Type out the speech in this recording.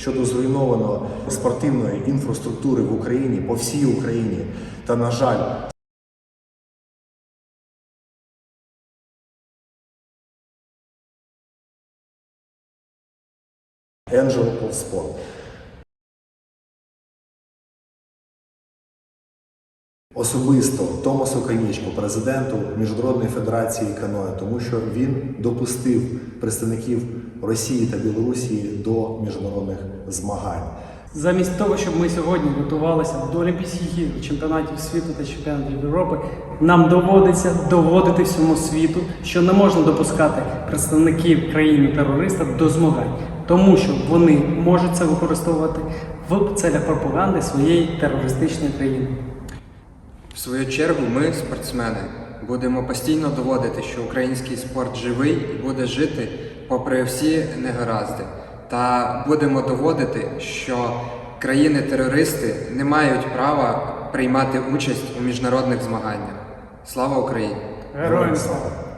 щодо зруйнованої спортивної інфраструктури в Україні по всій Україні. Та на жаль, Angel of Sport. Особисто Томасу Канічку, президенту Міжнародної федерації каною, тому що він допустив представників Росії та Білорусі до міжнародних змагань. Замість того, щоб ми сьогодні готувалися до Олімпійських ігор, чемпіонатів світу та чемпіонатів Європи, нам доводиться доводити всьому світу, що не можна допускати представників країни-терориста до змагань, тому що вони можуть це використовувати в целях пропаганди своєї терористичної країни. В свою чергу ми, спортсмени, будемо постійно доводити, що український спорт живий і буде жити попри всі негаразди. Та будемо доводити, що країни-терористи не мають права приймати участь у міжнародних змаганнях. Слава Україні! Героям слава!